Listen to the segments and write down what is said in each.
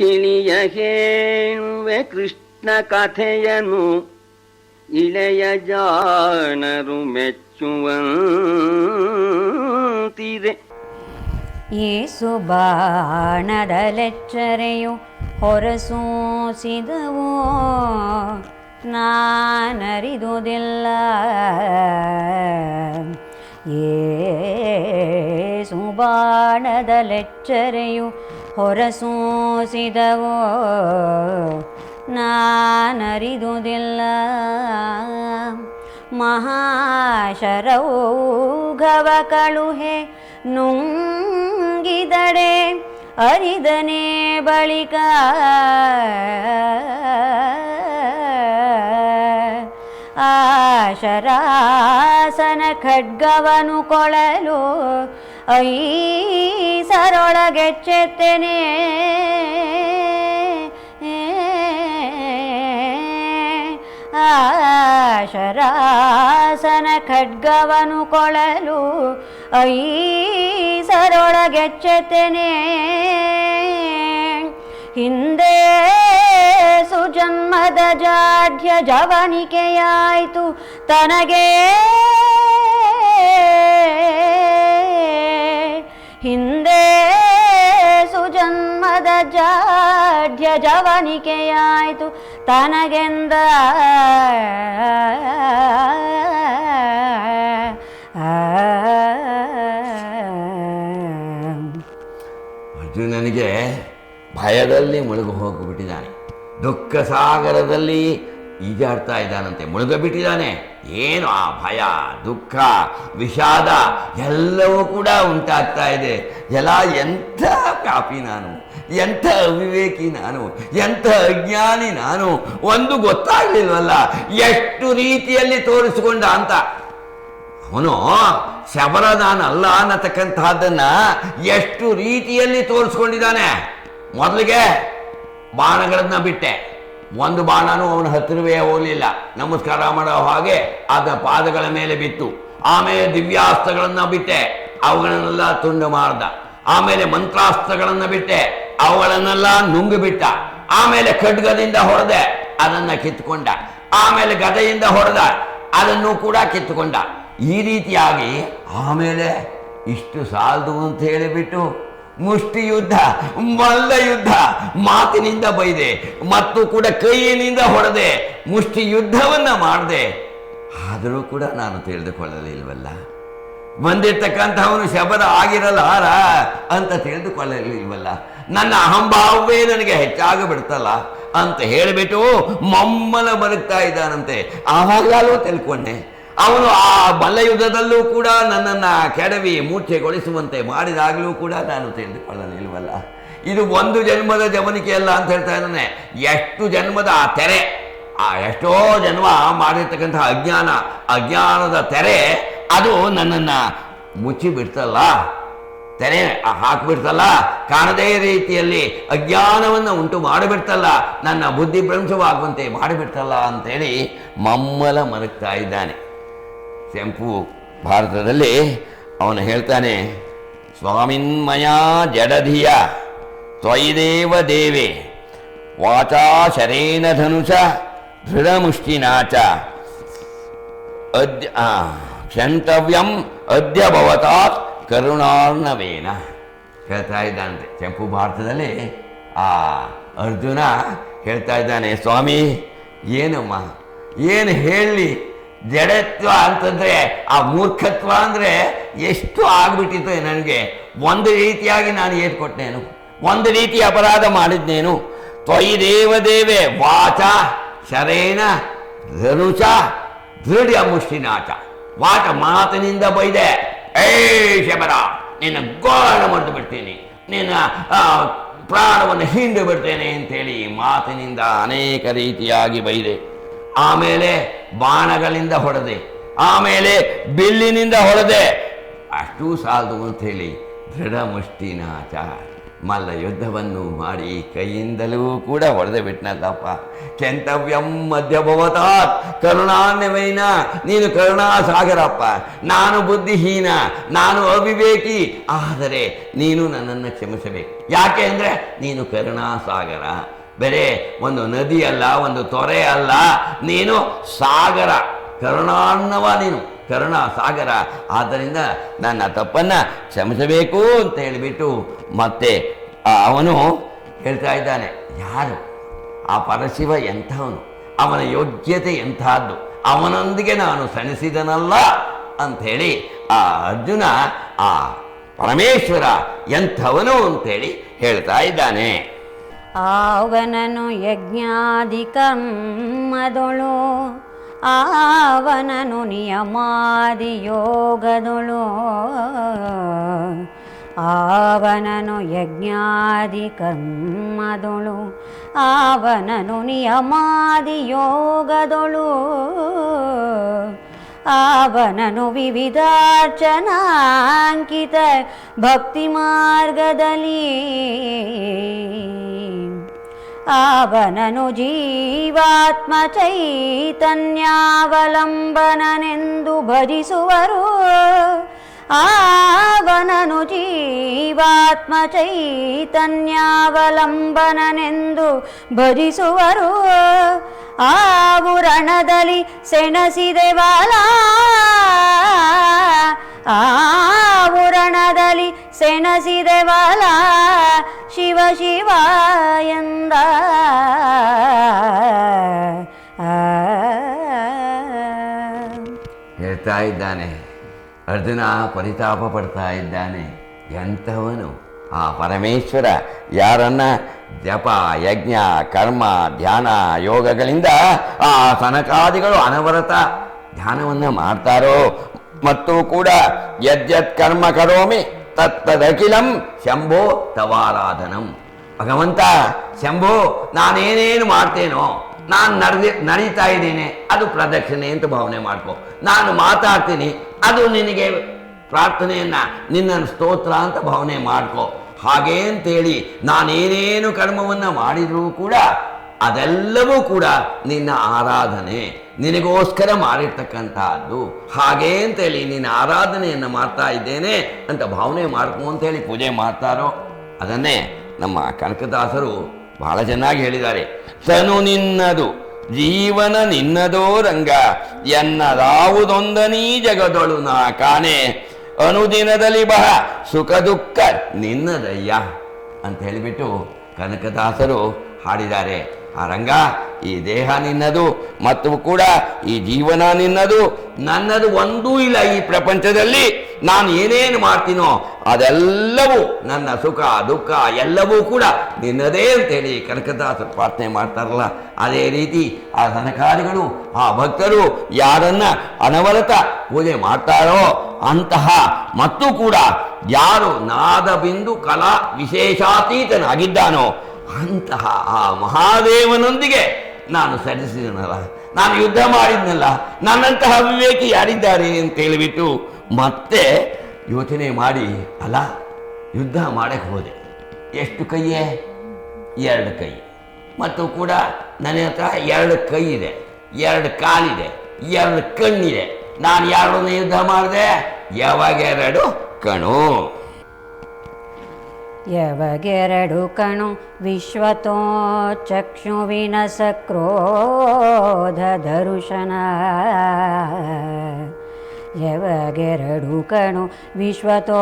ತಿಳಿಯ ಹೇಳುವೆ ಕೃಷ್ಣ ಕಥೆಯನು ಇಳೆಯ ಜಾಣರು ಮೆಚ್ಚುವಂತಿದೆ ಏಸು ಬಾಣದಲೆಚ್ಚರೆಯು ಹೊರಸೂಸಿದವೋ? ನಾನರಿದುದಿಲ್ಲ. ಏಸು ಬಾಣದಲೆಚ್ಚರೆಯು ಹೊರಸೂಸಿದವೋ? ನಾನರಿದುದಿಲ್ಲ. ಮಹಾಶರೌಘವ ಕಳುಹೆ ನುಂಗಿದಡೆ ಅರಿದನೆ ಬಳಿಕ ಆಶರಾಸನ ಖಡ್ಗವನು ಕೊಳಲು ಐಸರೊಳಗೆಚ್ಚೆತ್ತನೆ ಆಶರಾಸನ ಖಡ್ಗವನು ಕೊಳಲು ಐಸರೊಳಗೆಚ್ಚೆತ್ತನೆ ಹಿಂದೆ ಸುಜನ್ಮದ ಜಾಢ್ಯ ಜವನಿಕೆಯಾಯಿತು ತನಗೆ. ಹಿಂದೆ ಸುಜನ್ಮದ ಜಾಢ್ಯ ಜವನಿಕೆಯಾಯಿತು ತನಗೆಂದ. ಭಯದಲ್ಲಿ ಮುಳುಗು ಹೋಗಿಬಿಟ್ಟಿದ್ದಾನೆ. ದುಃಖ ಸಾಗರದಲ್ಲಿ ಈಜಾಡ್ತಾ ಇದ್ದಾನಂತೆ. ಮುಳುಗಬಿಟ್ಟಿದ್ದಾನೆ ಏನು ಆ ಭಯ, ದುಃಖ, ವಿಷಾದ ಎಲ್ಲವೂ ಕೂಡ ಉಂಟಾಗ್ತಾ ಇದೆ. ಎಲ್ಲ ಎಂಥ ಪಾಪಿ ನಾನು, ಎಂಥ ಅವಿವೇಕಿ ನಾನು, ಎಂಥ ಅಜ್ಞಾನಿ ನಾನು, ಒಂದು ಗೊತ್ತಾಗ್ಲಿಲ್ವಲ್ಲ. ಎಷ್ಟು ರೀತಿಯಲ್ಲಿ ತೋರಿಸಿಕೊಂಡ ಅಂತ. ಅವನು ಶಬರ ನಾನು ಅಲ್ಲ ಅನ್ನತಕ್ಕಂತಹದ್ದನ್ನು ಎಷ್ಟು ರೀತಿಯಲ್ಲಿ ತೋರಿಸ್ಕೊಂಡಿದ್ದಾನೆ? ಮೊದಲಿಗೆ ಬಾಣಗಳನ್ನ ಬಿಟ್ಟೆ. ಒಂದು ಬಾಣನೂ ಅವನ ಹತ್ತಿರವೇ ಹೋಗಲಿಲ್ಲ. ನಮಸ್ಕಾರ ಮಾಡೋ ಹಾಗೆ ಆದ ಪಾದಗಳ ಮೇಲೆ ಬಿತ್ತು. ಆಮೇಲೆ ದಿವ್ಯಾಸ್ತ್ರಗಳನ್ನ ಬಿಟ್ಟೆ. ಅವುಗಳನ್ನೆಲ್ಲ ತುಂಡು ಮಾಡ್ದ ಆಮೇಲೆ ಮಂತ್ರಾಸ್ತ್ರಗಳನ್ನ ಬಿಟ್ಟೆ. ಅವುಗಳನ್ನೆಲ್ಲ ನುಂಗಿಬಿಟ್ಟ ಆಮೇಲೆ ಖಡ್ಗದಿಂದ ಹೊಡೆದೆ. ಅದನ್ನ ಕಿತ್ಕೊಂಡ ಆಮೇಲೆ ಗದೆಯಿಂದ ಹೊಡೆದ. ಅದನ್ನು ಕೂಡ ಕಿತ್ತುಕೊಂಡ. ಈ ರೀತಿಯಾಗಿ ಆಮೇಲೆ ಇಷ್ಟು ಸಾಲದು ಅಂತ ಹೇಳಿಬಿಟ್ಟು ಮುಷ್ಟಿ ಯುದ್ಧ ಮಲ್ಲ ಯುದ್ಧ ಮಾತಿನಿಂದ ಬೈದೆ, ಮತ್ತು ಕೂಡ ಕೈಯಿನಿಂದ ಹೊಡೆದೆ ಮುಷ್ಟಿ ಯುದ್ಧವನ್ನ ಮಾಡಿದೆ. ಆದರೂ ಕೂಡ ನಾನು ತಿಳಿದುಕೊಳ್ಳಲಿಲ್ವಲ್ಲ? ಬಂದಿರ್ತಕ್ಕಂಥವನು ಶಬದ ಆಗಿರಲಾರ ಅಂತ ತಿಳಿದುಕೊಳ್ಳಲಿಲ್ವಲ್ಲ? ನನ್ನ ಅಹಂಭಾವವೇ ನನಗೆ ಹೆಚ್ಚಾಗಿ ಬಿಡ್ತಲ್ಲ ಅಂತ ಹೇಳಿಬಿಟ್ಟು ಮಮ್ಮನ ಬದುಕ್ತಾ ಇದ್ದಾನಂತೆ. ಆವಾಗಲೂ ತಿಳ್ಕೊಂಡೆ. ಅವನು ಆ ಮಲ್ಲಯುದ್ಧದಲ್ಲೂ ಕೂಡ ನನ್ನನ್ನು ಕೆಡವಿ ಮೂರ್ಛೆಗೊಳಿಸುವಂತೆ ಮಾಡಿದಾಗಲೂ ಕೂಡ ನಾನು ತಿಳಿದುಕೊಳ್ಳಲಿಲ್ವಲ್ಲ ಇದು ಒಂದು ಜನ್ಮದ ಜಮನಿಕೆಯಲ್ಲ ಅಂತ ಹೇಳ್ತಾ ಇದ್ದಾನೆ. ಎಷ್ಟು ಜನ್ಮದ ಆ ತೆರೆ, ಆ ಎಷ್ಟೋ ಜನ್ಮ ಮಾಡಿರ್ತಕ್ಕಂತಹ ಅಜ್ಞಾನ, ಅಜ್ಞಾನದ ತೆರೆ, ಅದು ನನ್ನನ್ನು ಮುಚ್ಚಿಬಿಡ್ತಲ್ಲ ತೆರೆ ಹಾಕಿಬಿಡ್ತಲ್ಲ? ಕಾಣದೇ ರೀತಿಯಲ್ಲಿ ಅಜ್ಞಾನವನ್ನು ಉಂಟು ಮಾಡಿಬಿಡ್ತಲ್ಲ? ನನ್ನ ಬುದ್ಧಿ ಭ್ರಂಶವಾಗುವಂತೆ ಮಾಡಿಬಿಡ್ತಲ್ಲ ಅಂತೇಳಿ ಮಮ್ಮಲ ಮನಗ್ತಾ ಇದ್ದಾನೆ. ಸೆಂಪು ಭಾರತದಲ್ಲಿ ಅವನು ಹೇಳ್ತಾನೆ, ಸ್ವಾಮಿನ್ಮಯ ಜಡಧಿಯ ತ್ವಯಿದೇವ ದೇವೆ ವಾಚಾ ಶರೇನ ಧನುಷ ದೃಢಮುಷ್ಟಿನಾಚ, ಅದ್ಯ ಕ್ಷಂತವ್ಯಂ ಅದ್ಯ ಭವತಾತ್ ಕರುಣಾರ್ಣವೇನ. ಹೇಳ್ತಾ ಇದ್ದಾನಂತೆ. ಕೆಂಪು ಭಾರತದಲ್ಲಿ ಆ ಅರ್ಜುನ ಹೇಳ್ತಾ ಇದ್ದಾನೆ, ಸ್ವಾಮಿ, ಏನಮ್ಮ, ಏನು ಹೇಳಿ ಜಡತ್ವ ಅಂತಂದ್ರೆ, ಆ ಮೂರ್ಖತ್ವ ಅಂದ್ರೆ ಎಷ್ಟು ಆಗ್ಬಿಟ್ಟಿತ್ತು ನನಗೆ. ಒಂದು ರೀತಿಯಾಗಿ ನಾನು ಏಟ್ ಕೊಟ್ಟೇನು ಒಂದು ರೀತಿ ಅಪರಾಧ ಮಾಡಿದ್ನೇನು. ತ್ವಯಿ ದೇವದೇವೆ ವಾಚ ಶರೇನ ಧನುಷ ದೃಢ ಮುಷ್ಟಿನಾಚ. ವಾಟ ಮಾತಿನಿಂದ ಬೈದೆ, ಏ ಶಬರ, ನಿನ್ನ ಗೋಳ ಮರೆತು ಬಿಡ್ತೀನಿ. ನಿನ್ನ ಪ್ರಾಣವನ್ನು ಹಿಂಡು ಬಿಡ್ತೇನೆ ಅಂತೇಳಿ ಮಾತಿನಿಂದ ಅನೇಕ ರೀತಿಯಾಗಿ ಬೈದೆ. ಆಮೇಲೆ ಬಾಣಗಳಿಂದ ಹೊಡೆದೆ. ಆಮೇಲೆ ಬಿಲ್ಲಿನಿಂದ ಹೊಡೆದೆ. ಅಷ್ಟೂ ಸಾಲದು ಅಂತ ಹೇಳಿ ದೃಢ ಮುಷ್ಟಿನ ಮಲ್ಲ ಯುದ್ಧವನ್ನು ಮಾಡಿ ಕೈಯಿಂದಲೂ ಕೂಡ ಹೊಡೆದು ಬಿಟ್ನಲ್ಲಪ್ಪ. ಕೆಂತವ್ಯಂ ಮಧ್ಯಭವತಾತ್. ಕರುಣಾನ್ಯವೈನ ನೀನು ಕರುಣಾ ಸಾಗರಪ್ಪ ನಾನು ಬುದ್ಧಿಹೀನ, ನಾನು ಅವಿವೇಕಿ. ಆದರೆ ನೀನು ನನ್ನನ್ನು ಕ್ಷಮಿಸಬೇಕು. ಯಾಕೆ ಅಂದರೆ ನೀನು ಕರುಣಾ ಸಾಗರ ಬೇರೆ ಒಂದು ನದಿ ಅಲ್ಲ, ಒಂದು ತೊರೆ ಅಲ್ಲ. ನೀನು ಸಾಗರ ಕರುಣಾನ್ನವ ನೀನು. ಕರುಣ, ಸಾಗರ. ಆದ್ದರಿಂದ ನನ್ನ ತಪ್ಪನ್ನು ಕ್ಷಮಿಸಬೇಕು ಅಂತ ಹೇಳಿಬಿಟ್ಟು ಮತ್ತೆ ಅವನು ಹೇಳ್ತಾ ಇದ್ದಾನೆ, ಯಾರು? ಆ ಪರಶಿವ ಎಂಥವನು? ಅವನ ಯೋಗ್ಯತೆ ಎಂಥದ್ದು? ಅವನೊಂದಿಗೆ ನಾನು ಸಣಿಸಿದನಲ್ಲ? ಅಂಥೇಳಿ ಆ ಅರ್ಜುನ ಆ ಪರಮೇಶ್ವರ ಎಂಥವನು ಅಂತೇಳಿ ಹೇಳ್ತಾ ಇದ್ದಾನೆ. ಆವನನು ಯಜ್ಞಾದಿ ಕರ್ಮದೊಳು ಆವನನು ನಿಯಮಾದಿ ಯೋಗದೊಳು ಆವನನು ಯಜ್ಞಾದಿ ಕರ್ಮದೊಳು ಆವನನು ನಿಯಮಾದಿ ಯೋಗದೊಳು आवननु विविधार्चनाङ्कित भक्तिमार्गदली आवननु जीवात्मचैतन्यावलम्बननेन्दु भ ಆವನನು ಜೀವಾತ್ಮ ಚೈತನ್ಯಾವಲಂಬನನೆಂದು ಭಜಿಸುವರು. ಆವುರಣದಲ್ಲಿ ಸೆಣಸಿದೆವಲ ಆವುರಣದಲ್ಲಿ ಬಾಲ. ಶಿವ ಶಿವ ಎಂದ. ಹೇಳ್ತಾ ಇದ್ದಾನೆ. ಅರ್ಜುನ ಪರಿತಾಪ ಪಡ್ತಾ ಇದ್ದಾನೆ. ಎಂಥವನು? ಆ ಪರಮೇಶ್ವರ, ಯಾರನ್ನ ಜಪ, ಯಜ್ಞ, ಕರ್ಮ, ಧ್ಯಾನ, ಯೋಗಗಳಿಂದ ಆ ಸನಕಾದಿಗಳು ಅನವರತ ಧ್ಯಾನವನ್ನು ಮಾಡ್ತಾರೋ? ಮತ್ತು ಕೂಡ ಯದ್ಯತ್ ಕರ್ಮ ಕರೋಮಿ ತತ್ತದಖಿಲಂ ಶಂಭೋ ತವಾರಾಧನಂ. ಭಗವಂತ, ಶಂಭೋ, ನಾನೇನೇನು ಮಾಡ್ತೇನೋ? ನಾನು ನಡೆದಿ, ನಡೀತಾ ಇದ್ದೀನಿ, ಅದು ಪ್ರದಕ್ಷಿಣೆ ಅಂತ ಭಾವನೆ ಮಾಡ್ಕೋ. ನಾನು ಮಾತಾಡ್ತೀನಿ, ಅದು ನಿನಗೆ ಪ್ರಾರ್ಥನೆಯನ್ನು ನಿನ್ನ ಸ್ತೋತ್ರ ಅಂತ ಭಾವನೆ ಮಾಡ್ಕೋ. ಹಾಗೇ ಅಂತೇಳಿ, ನಾನೇನೇನು ಕರ್ಮವನ್ನು ಮಾಡಿದರೂ ಕೂಡ, ಅದೆಲ್ಲವೂ ಕೂಡ ನಿನ್ನ ಆರಾಧನೆ. ನಿನಗೋಸ್ಕರ ಮಾಡಿರ್ತಕ್ಕಂತಹದ್ದು. ಹಾಗೇ ಅಂತೇಳಿ, ನಿನ್ನ ಆರಾಧನೆಯನ್ನು ಮಾಡ್ತಾ ಇದ್ದೇನೆ ಅಂತ ಭಾವನೆ ಮಾಡ್ಕೊ ಅಂತೇಳಿ ಪೂಜೆ ಮಾಡ್ತಾರೋ, ಅದನ್ನೇ ನಮ್ಮ ಕನಕದಾಸರು ಬಹಳ ಚೆನ್ನಾಗಿ ಹೇಳಿದ್ದಾರೆ. ತನು ನಿನ್ನದು, ಜೀವನ ನಿನ್ನದೋ ರಂಗ, ಎನ್ನದಾವುದೊಂದನೀ ಜಗದೊಳು ನಾ ಕಾಣೆ. ಅನುದಿನದಲ್ಲಿ ಬಹ ಸುಖ ದುಃಖ ನಿನ್ನದಯ್ಯ ಅಂತ ಹೇಳಿಬಿಟ್ಟು ಕನಕದಾಸರು ಹಾಡಿದ್ದಾರೆ. ಆ ಈ ದೇಹ ನಿನ್ನದು, ಮತ್ತು ಕೂಡ ಈ ಜೀವನ ನಿನ್ನದು. ನನ್ನದು ಒಂದೂ ಇಲ್ಲ ಈ ಪ್ರಪಂಚದಲ್ಲಿ. ನಾನು ಏನೇನು ಮಾಡ್ತೀನೋ ಅದೆಲ್ಲವೂ, ನನ್ನ ಸುಖ, ದುಃಖ, ಎಲ್ಲವೂ ಕೂಡ ನಿನ್ನದೇ ಅಂತೇಳಿ ಕನಕದಾಸರು ಪ್ರಾರ್ಥನೆ ಮಾಡ್ತಾರಲ್ಲ. ಅದೇ ರೀತಿ ಆ ಸನಕಾರಿಗಳು ಆ ಭಕ್ತರು ಯಾರನ್ನ ಅನವರತ ಪೂಜೆ ಮಾಡ್ತಾರೋ ಅಂತಹ ಮತ್ತು ಕೂಡ ಯಾರು ನಾದ ಬಿಂದು ಕಲಾ ವಿಶೇಷಾತೀತನಾಗಿದ್ದಾನೋ ಅಂತಹ ಆ ಮಹಾದೇವನೊಂದಿಗೆ ನಾನು ಸರಿಸಿದನಲ್ಲ, ನಾನು ಯುದ್ಧ ಮಾಡಿದ್ನಲ್ಲ, ನನ್ನಂತಹ ವಿವೇಕಿ ಯಾರಿದ್ದಾರೆ ಅಂತ ಹೇಳಿಬಿಟ್ಟು ಮತ್ತೆ ಯೋಚನೆ ಮಾಡಿ, ಅಲ್ಲ, ಯುದ್ಧ ಮಾಡಕ್ಕೆ ಹೋದೆ. ಎಷ್ಟು ಕೈಯೇ? ಎರಡು ಕೈ. ಮತ್ತು ಕೂಡ ನನ್ನ ಹತ್ರ ಎರಡು ಕೈ ಇದೆ, ಎರಡು ಕಾಲಿದೆ, ಎರಡು ಕಣ್ಣಿದೆ. ನಾನು ಯಾರನ್ನು ಯುದ್ಧ ಮಾಡಿದೆ? ಯಾವಾಗ ಎರಡು? ಕಣು. ಯವಗೆರಡು ಕಣು ವಿಶ್ವತೋ ಚಕ್ಷುವಿನ ಸಕ್ರೋಧ ದರುಶನ ಯವಗೆರಡು ಕಣು ವಿಶ್ವತೋ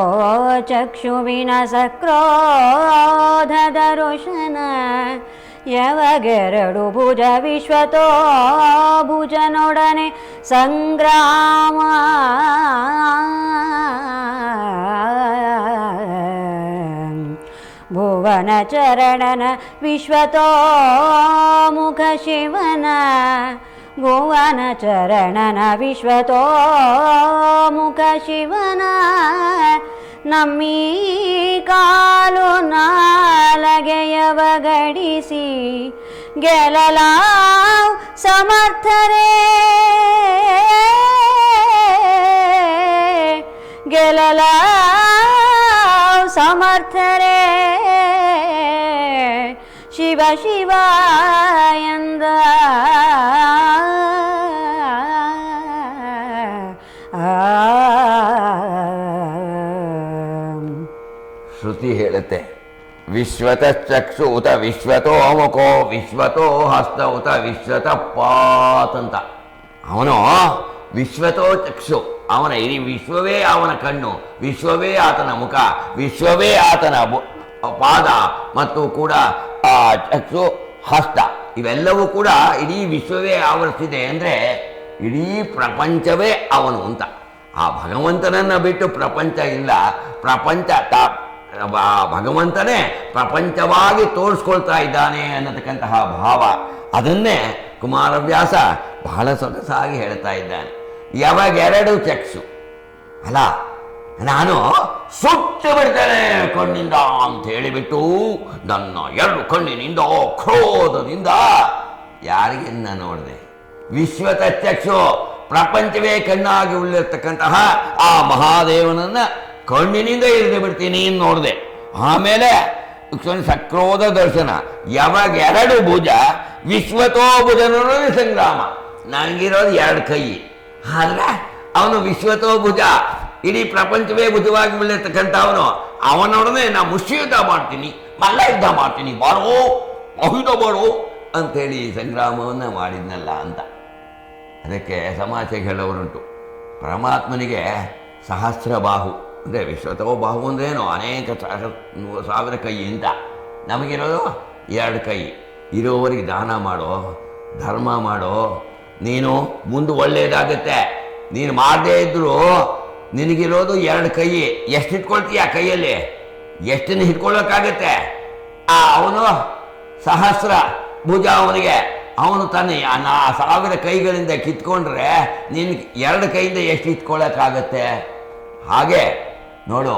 ಚಕ್ಷುವಿನ ಸಕ್ರೋಧ ದರುಶನ ಯವಗೆರಡು ಭುಜ ವಿಶ್ವತೋ ಭುಜನೊಡನೆ ಸಂಗ್ರಾಮ ಭುವನ ಚರಣನ ವಿಶ್ವತೋ ಮುಖ ಶಿವನ ಭುವನ ಚರಣನ ವಿಶ್ವತೋ ಮುಖ ಶಿವನ ನಮ್ಮೀ ಕಾಲು ನಾಲಗೆಯವ ಗಡಿಸಿ ಗೆಲ್ಲಲಾವ್ ಸಮರ್ಥರೇ ಗೆಲ್ಲಲಾವ್ ಸಮರ್ಥರೇ ಶಿವ ಶಿವ ಎಂದ ಶ್ರುತಿ ಹೇಳುತ್ತೆ. ವಿಶ್ವತ ಚಕ್ಷು ಉತ ವಿಶ್ವತೋ ಮುಖೋ ವಿಶ್ವತೋ ಹಸ್ತ ಉತ ವಿಶ್ವತ ಪಾತಂತ ಅವನು ವಿಶ್ವತೋ ಚಕ್ಷು. ಅವನ ಇಡೀ ವಿಶ್ವವೇ ಅವನ ಕಣ್ಣು. ವಿಶ್ವವೇ ಆತನ ಮುಖ. ವಿಶ್ವವೇ ಆತನ ಪಾದ. ಮತ್ತು ಕೂಡ ಚಕ್ಷು ಹಸ್ತ. ಇವೆಲ್ಲವೂ ಕೂಡ ಇಡೀ ವಿಶ್ವವೇ ಆವರಿಸಿದೆ ಅಂದರೆ ಇಡೀ ಪ್ರಪಂಚವೇ ಅವನು ಅಂತ. ಆ ಭಗವಂತನನ್ನು ಬಿಟ್ಟು ಪ್ರಪಂಚ ಇಲ್ಲ. ಪ್ರಪಂಚ ತಾ ಭಗವಂತನೇ ಪ್ರಪಂಚವಾಗಿ ತೋರಿಸ್ಕೊಳ್ತಾ ಇದ್ದಾನೆ ಅನ್ನತಕ್ಕಂತಹ ಭಾವ. ಅದನ್ನೇ ಕುಮಾರವ್ಯಾಸ ಬಹಳ ಸೊಗಸಾಗಿ ಹೇಳ್ತಾ ಇದ್ದಾನೆ. ಯಾವಾಗ ಎರಡು ಚಕ್ಷು? ಅಲ್ಲ ನಾನು ಸುಟ್ಟು ಬಿಡ್ತೇನೆ ಕಣ್ಣಿಂದ ಅಂತ ಹೇಳಿಬಿಟ್ಟು ನನ್ನ ಎರಡು ಕಣ್ಣಿನಿಂದ ಕ್ರೋಧದಿಂದ ಯಾರಿಗೆನ್ನ ನೋಡಿದೆ? ವಿಶ್ವತ ಚಕ್ಷು ಪ್ರಪಂಚವೇ ಕಣ್ಣಾಗಿ ಉಳಿರ್ತಕ್ಕಂತಹ ಆ ಮಹಾದೇವನನ್ನ ಕಣ್ಣಿನಿಂದ ಇರಿದು ಬಿಡ್ತೀನಿ ನೋಡಿದೆ. ಆಮೇಲೆ ಸಕ್ರೋಧ ದರ್ಶನ, ಯಾವಾಗ ಎರಡು ಭುಜ, ವಿಶ್ವತೋ ಭುಜನೊಡನೆ ಸಂಗ್ರಾಮ. ನನಗಿರೋದು ಎರಡು ಕೈ. ಆದ್ರೆ ಅವನು ವಿಶ್ವತೋ ಭುಜ ಇಡೀ ಪ್ರಪಂಚವೇ ಭುಜವಾಗಿ ಅವನು. ಅವನೊಡನೆ ನಾ ಮುಷ್ಟಿಯುದ್ಧ ಮಾಡ್ತೀನಿ ಮಲ್ಲ ಯುದ್ಧ ಮಾಡ್ತೀನಿ, ಬಾರೋ, ಅಹಿತ ಬಾರೋ ಅಂತೇಳಿ ಸಂಗ್ರಾಮವನ್ನು ಮಾಡಿದ್ನಲ್ಲ ಅಂತ. ಅದಕ್ಕೆ ಸಮಾಜ ಹೇಳೋರುಂಟು ಪರಮಾತ್ಮನಿಗೆ ಸಹಸ್ರ ಬಾಹು, ಅಂದರೆ ವಿಶ್ವತೋ ಬಾಹು ಅಂದ್ರೇನು? ಅನೇಕ ಸಹ, ನೂರು ಸಾವಿರ ಕೈ ಅಂತ ನಮಗಿರೋದು ಎರಡು ಕೈ. ಇರೋವರಿಗೆ ದಾನ ಮಾಡೋ, ಧರ್ಮ ಮಾಡೋ, ನೀನು ಮುಂದೆ ಒಳ್ಳೆಯದಾಗುತ್ತೆ ನೀನು ಮಾಡದೇ ಇದ್ದರೂ ನಿನಗಿರೋದು ಎರಡು ಕೈ ಎಷ್ಟು ಇಟ್ಕೊಳ್ತೀಯ ಆ ಕೈಯಲ್ಲಿ? ಎಷ್ಟನ್ನು ಹಿಡ್ಕೊಳ್ಳೋಕ್ಕಾಗತ್ತೆ ಆ ಅವನು ಸಹಸ್ರ ಭುಜ ಅವನಿಗೆ. ಅವನು ತಾನೆ ನಾ ಸಾವಿರ ಕೈಗಳಿಂದ ಕಿತ್ಕೊಂಡ್ರೆ ನಿನ್ ಎರಡು ಕೈಯಿಂದ ಎಷ್ಟು ಇಟ್ಕೊಳ್ಳೋಕ್ಕಾಗತ್ತೆ ಹಾಗೆ, ನೋಡು,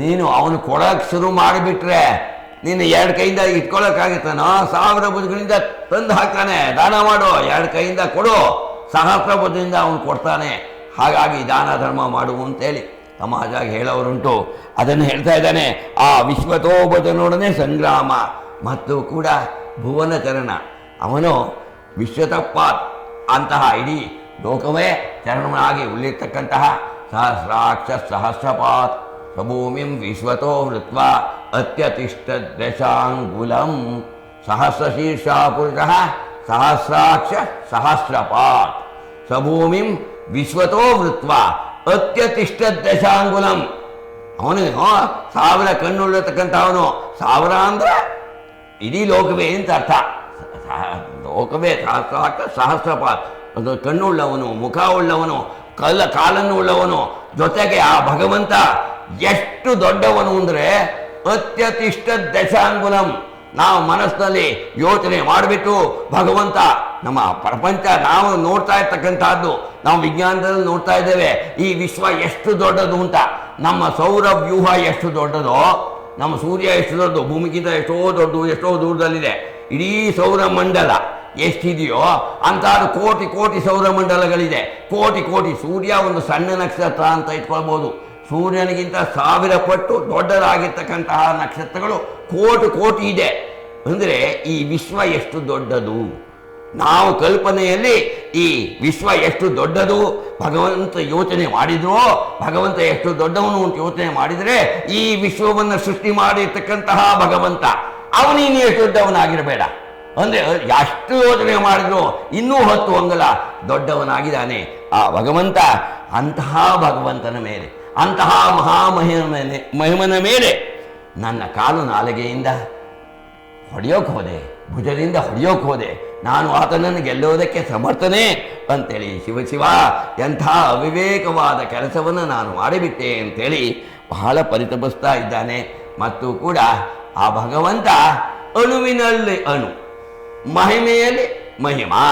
ನೀನು ಅವನು ಕೊಡೋಕೆ ಶುರು ಮಾಡಿಬಿಟ್ರೆ ನೀನು ಎರಡು ಕೈಯಿಂದ ಇಟ್ಕೊಳ್ಳೋಕ್ಕಾಗತ್ತನೋ ಸಾವಿರ ಭುಜಗಳಿಂದ ತಂದು ಹಾಕ್ತಾನೆ. ದಾನ ಮಾಡು. ಎರಡು ಕೈಯಿಂದ ಕೊಡು. ಸಹಸ್ರ ಭುಜದಿಂದ ಅವನು ಕೊಡ್ತಾನೆ. ಹಾಗಾಗಿ ದಾನ ಧರ್ಮ ಮಾಡು ಅಂತೇಳಿ ಸಮಾಜ ಹೇಳೋರುಂಟು ಅದನ್ನು ಹೇಳ್ತಾ ಇದ್ದಾನೆ, ಆ ವಿಶ್ವತೋಭಜನೊಡನೆ ಸಂಗ್ರಾಮ, ಮತ್ತು ಕೂಡ ಭುವನಚರಣ. ಅವನು ವಿಶ್ವತಪ್ಪ ಅಂತಹ ಇಡೀ ಲೋಕವೇ ಚರಣನಾಗಿ ಉಳಿಯತಕ್ಕಂತಹ ಸಹಸ್ರಾಕ್ಷ ಸಹಸ್ರಪಾತ್ ಸ್ವಭೂಮಿಂ ವಿಶ್ವತೋ ವೃತ್ವ ಅತ್ಯತಿಷ್ಠ ದಶಾಂಗುಲಂ ಸಹಸ್ರಶೀರ್ಷ ಪುರುಷ ಸಹಸ್ರಾಕ್ಷ ಸಹಸ್ರಪಾತ್ ಸ್ವಭೂಮಿಂ ವಿಶ್ವತೋ ವೃತ್ವ ಅತ್ಯತಿಷ್ಠ ದಶಾಂಗುಲಂ ಅವನು ಸಾವಿರ ಕಣ್ಣುಳ್ಳತಕ್ಕಂಥವನು ಸಾವಿರ ಅಂದ್ರೆ ಇಡೀ ಲೋಕವೇ ಅಂತ ಅರ್ಥ. ಲೋಕವೇ ಸಹಸ್ರ ಸಹಸ್ರಪಾತ್. ಅದು ಕಣ್ಣುಳ್ಳವನು ಮುಖ ಉಳ್ಳವನು ಕಲ್ಲ ಕಾಲನ್ನು ಉಳ್ಳವನು ಜೊತೆಗೆ ಆ ಭಗವಂತ ಎಷ್ಟು ದೊಡ್ಡವನು ಅಂದರೆ ಅತ್ಯತಿಷ್ಠ ದಶಾಂಗುಲಂ ನಾವು ಮನಸ್ಸಿನಲ್ಲಿ ಯೋಚನೆ ಮಾಡಿಬಿಟ್ಟು ಭಗವಂತ ನಮ್ಮ ಪ್ರಪಂಚ ನಾವು ನೋಡ್ತಾ ಇರ್ತಕ್ಕಂಥದ್ದು, ನಾವು ವಿಜ್ಞಾನದಲ್ಲಿ ನೋಡ್ತಾ ಇದ್ದೇವೆ, ಈ ವಿಶ್ವ ಎಷ್ಟು ದೊಡ್ಡದು ಅಂತ. ನಮ್ಮ ಸೌರ ವ್ಯೂಹ ಎಷ್ಟು ದೊಡ್ಡದೋ, ನಮ್ಮ ಸೂರ್ಯ ಎಷ್ಟು ದೊಡ್ಡದು, ಭೂಮಿಗಿಂತ ಎಷ್ಟೋ ದೊಡ್ಡದು, ಎಷ್ಟೋ ದೂರದಲ್ಲಿದೆ. ಇಡೀ ಸೌರಮಂಡಲ ಎಷ್ಟಿದೆಯೋ ಅಂತಾರು ಕೋಟಿ ಕೋಟಿ ಸೌರಮಂಡಲಗಳಿದೆ ಕೋಟಿ ಕೋಟಿ ಸೂರ್ಯ ಒಂದು ಸಣ್ಣ ನಕ್ಷತ್ರ ಅಂತ ಇಟ್ಕೊಳ್ಬೋದು. ಸೂರ್ಯನಿಗಿಂತ ಸಾವಿರ ಪಟ್ಟು ದೊಡ್ಡದಾಗಿರ್ತಕ್ಕಂತಹ ನಕ್ಷತ್ರಗಳು ಕೋಟಿ ಕೋಟಿ ಇದೆ. ಅಂದರೆ ಈ ವಿಶ್ವ ಎಷ್ಟು ದೊಡ್ಡದು? ನಾವು ಕಲ್ಪನೆಯಲ್ಲಿ ಈ ವಿಶ್ವ ಎಷ್ಟು ದೊಡ್ಡದು? ಭಗವಂತ ಯೋಚನೆ ಮಾಡಿದ್ರೋ, ಭಗವಂತ ಎಷ್ಟು ದೊಡ್ಡವನು ಅಂತ ಯೋಚನೆ ಮಾಡಿದರೆ ಈ ವಿಶ್ವವನ್ನು ಸೃಷ್ಟಿ ಮಾಡಿರ್ತಕ್ಕಂತಹ ಭಗವಂತ. ಅವನೀನು ಎಷ್ಟು ದೊಡ್ಡವನಾಗಿರಬೇಡ. ಅಂದರೆ ಎಷ್ಟು ಯೋಚನೆ ಮಾಡಿದ್ರು ಇನ್ನೂ ಹತ್ತು ಅಂಗಲ ದೊಡ್ಡವನಾಗಿದ್ದಾನೆ ಆ ಭಗವಂತ. ಅಂತಹ ಭಗವಂತನ ಮೇಲೆ, ಅಂತಹ ಮಹಾಮಹಿಮ ಮೇಲೆ ಮಹಿಮನ ಮೇಲೆ ನನ್ನ ಕಾಲು ನಾಲಿಗೆಯಿಂದ ಹೊಡೆಯೋಕೆ ಹೋದೆ ಭುಜದಿಂದ ಹೊಡೆಯೋಕೆ ಹೋದೆ ನಾನು ಆತನನ್ನು ಗೆಲ್ಲುವುದಕ್ಕೆ ಸಮರ್ಥನೆ ಅಂತೇಳಿ ಶಿವಶಿವ ಶಿವ, ಎಂಥ ಅವಿವೇಕವಾದ ಕೆಲಸವನ್ನು ನಾನು ಮಾಡಿಬಿಟ್ಟೆ ಅಂತೇಳಿ ಬಹಳ ಪರಿತಪಿಸ್ತಾ ಇದ್ದಾನೆ. ಮತ್ತು ಕೂಡ ಆ ಭಗವಂತ ಅಣುವಿನಲ್ಲಿ ಅಣು, ಮಹಿಮೆಯಲ್ಲಿ ಮಹಿಮಾ.